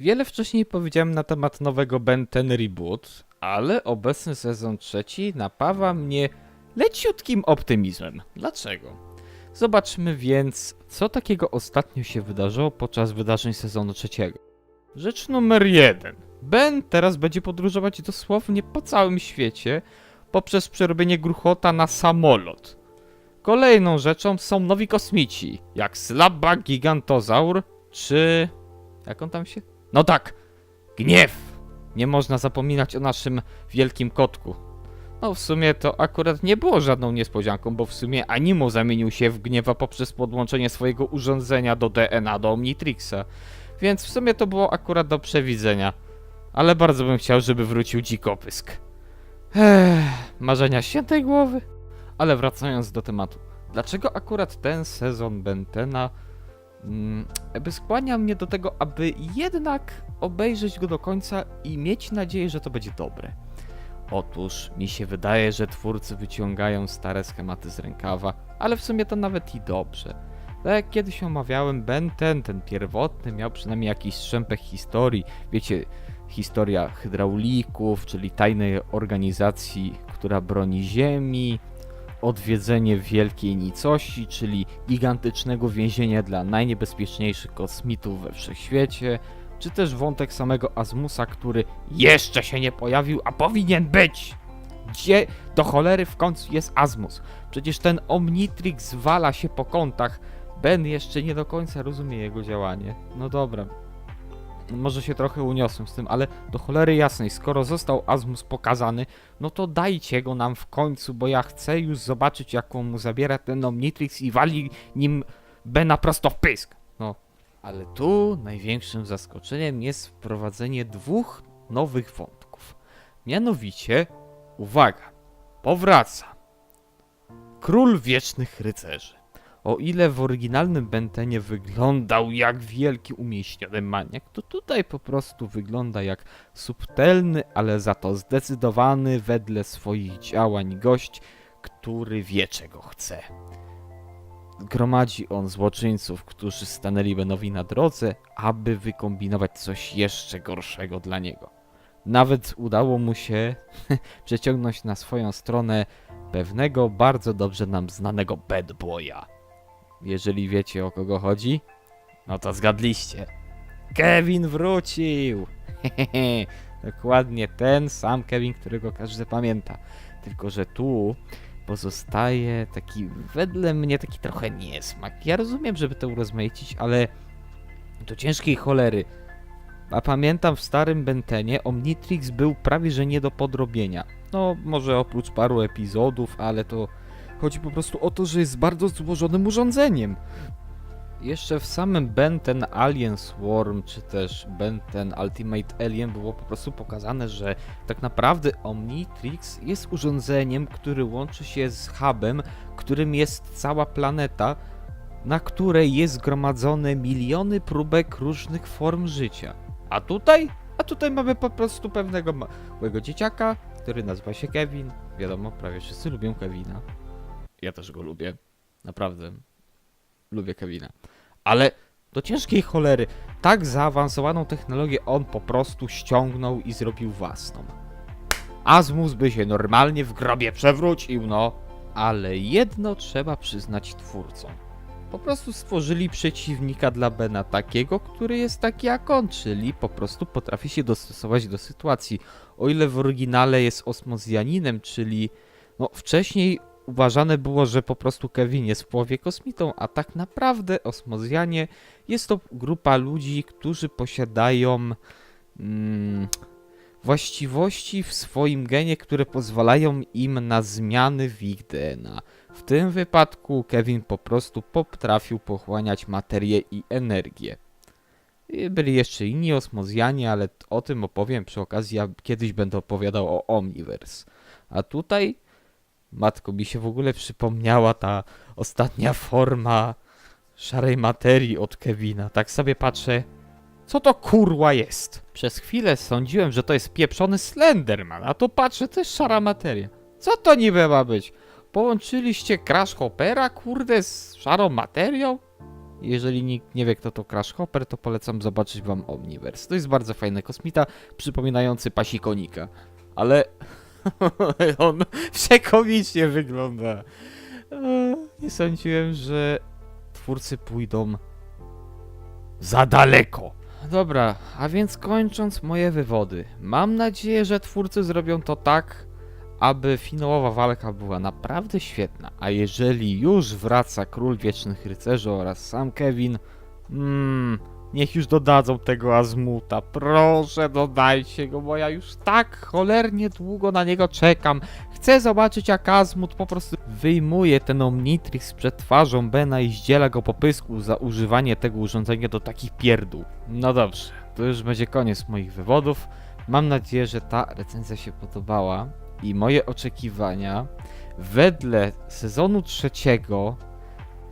Wiele wcześniej powiedziałem na temat nowego Ben Ten Reboot, ale obecny sezon trzeci napawa mnie leciutkim optymizmem. Dlaczego? Zobaczmy więc, co takiego ostatnio się wydarzyło podczas wydarzeń sezonu trzeciego. Rzecz numer jeden. Ben teraz będzie podróżować dosłownie po całym świecie poprzez przerobienie gruchota na samolot. Kolejną rzeczą są nowi kosmici, jak Slabba Gigantozaur, czy... jak on tam się... No tak, Gniew! Nie można zapominać o naszym wielkim kotku. No w sumie to akurat nie było żadną niespodzianką, bo w sumie Animo zamienił się w Gniewa poprzez podłączenie swojego urządzenia do DNA do Omnitrixa. Więc w sumie to było akurat do przewidzenia. Ale bardzo bym chciał, żeby wrócił dzikopysk. Ech, marzenia świętej głowy. Ale wracając do tematu. Dlaczego akurat ten sezon Bentena jakby skłania mnie do tego, aby jednak obejrzeć go do końca i mieć nadzieję, że to będzie dobre. Otóż mi się wydaje, że twórcy wyciągają stare schematy z rękawa, ale w sumie to nawet i dobrze. Tak jak kiedyś omawiałem, Ben ten, ten pierwotny, miał przynajmniej jakiś strzępek historii. Wiecie, historia hydraulików, czyli tajnej organizacji, która broni Ziemi, odwiedzenie wielkiej nicości, czyli gigantycznego więzienia dla najniebezpieczniejszych kosmitów we wszechświecie, czy też wątek samego Azmusa, który jeszcze się nie pojawił, a powinien być! Gdzie do cholery w końcu jest Azmus? Przecież ten Omnitrix wala się po kątach. Ben jeszcze nie do końca rozumie jego działanie. No dobra. Może się trochę uniosłem z tym, ale do cholery jasnej, skoro został Azmus pokazany, no to dajcie go nam w końcu, bo ja chcę już zobaczyć, jaką mu zabiera ten Omnitrix i wali nim Bena prosto w pysk. No, ale tu największym zaskoczeniem jest wprowadzenie dwóch nowych wątków. Mianowicie, uwaga, powraca Król Wiecznych Rycerzy. O ile w oryginalnym Bentenie wyglądał jak wielki umieśniony maniak, to tutaj po prostu wygląda jak subtelny, ale za to zdecydowany wedle swoich działań gość, który wie czego chce. Gromadzi on złoczyńców, którzy stanęli Benowi na drodze, aby wykombinować coś jeszcze gorszego dla niego. Nawet udało mu się przeciągnąć na swoją stronę pewnego bardzo dobrze nam znanego bad boya. Jeżeli wiecie o kogo chodzi, no to zgadliście. Kevin wrócił! Hehehe, Dokładnie ten sam Kevin, którego każdy pamięta. Tylko, że tu pozostaje taki, wedle mnie, taki trochę niesmak. Ja rozumiem, żeby to urozmaicić, ale do ciężkiej cholery. A pamiętam w starym Bentenie Omnitrix był prawie że nie do podrobienia. No, może oprócz paru epizodów, ale to chodzi po prostu o to, że jest bardzo złożonym urządzeniem. Jeszcze w samym Benten Alien Swarm, czy też Benten Ultimate Alien było po prostu pokazane, że tak naprawdę Omnitrix jest urządzeniem, który łączy się z hubem, którym jest cała planeta, na której jest zgromadzone miliony próbek różnych form życia. A tutaj? A tutaj mamy po prostu pewnego małego dzieciaka, który nazywa się Kevin. Wiadomo, prawie wszyscy lubią Kevina. Ja też go lubię. Naprawdę. Lubię Kevina. Ale do ciężkiej cholery, tak zaawansowaną technologię on po prostu ściągnął i zrobił własną. Azmus by się normalnie w grobie przewrócił, no. Ale jedno trzeba przyznać twórcom. Po prostu stworzyli przeciwnika dla Bena takiego, który jest taki jak on, czyli po prostu potrafi się dostosować do sytuacji. O ile w oryginale jest osmozjaninem, czyli no wcześniej uważane było, że po prostu Kevin jest w połowie kosmitą, a tak naprawdę osmozjanie jest to grupa ludzi, którzy posiadają mm, właściwości w swoim genie, które pozwalają im na zmiany w ich DNA. W tym wypadku Kevin po prostu potrafił pochłaniać materię i energię. Byli jeszcze inni osmozjanie, ale o tym opowiem przy okazji, ja kiedyś będę opowiadał o Omniverse. A tutaj, matko, mi się w ogóle przypomniała ta ostatnia forma szarej materii od Kevina. Tak sobie patrzę, co to kurwa jest? Przez chwilę sądziłem, że to jest pieprzony Slenderman, a tu patrzę, to jest szara materia. Co to niby ma być? Połączyliście Crash Hoppera, kurde, z szarą materią? Jeżeli nikt nie wie, kto to Crash Hopper, to polecam zobaczyć wam Omniverse. To jest bardzo fajny kosmita, przypominający pasikonika. Ale on przekomicznie wygląda. Nie sądziłem, że twórcy pójdą za daleko. Dobra, a więc kończąc moje wywody, mam nadzieję, że twórcy zrobią to tak, aby finałowa walka była naprawdę świetna. A jeżeli już wraca Król Wiecznych Rycerzy oraz sam Kevin, mm, niech już dodadzą tego Azmuta. Proszę, dodajcie go, bo ja już tak cholernie długo na niego czekam. Chcę zobaczyć, jak Azmut po prostu wyjmuje ten Omnitrix przed twarzą Bena i zdziela go po pysku za używanie tego urządzenia do takich pierdół. No dobrze, to już będzie koniec moich wywodów. Mam nadzieję, że ta recenzja się podobała i moje oczekiwania wedle sezonu trzeciego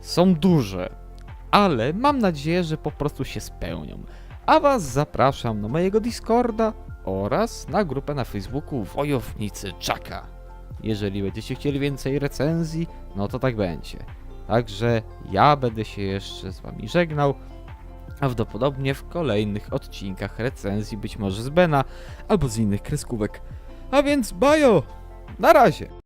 są duże, ale mam nadzieję, że po prostu się spełnią. A Was zapraszam na mojego Discorda oraz na grupę na Facebooku Wojownicy Jacka. Jeżeli będziecie chcieli więcej recenzji, no to tak będzie. Także ja będę się jeszcze z Wami żegnał. Prawdopodobnie w kolejnych odcinkach recenzji, być może z Bena albo z innych kreskówek. A więc bajo! Na razie!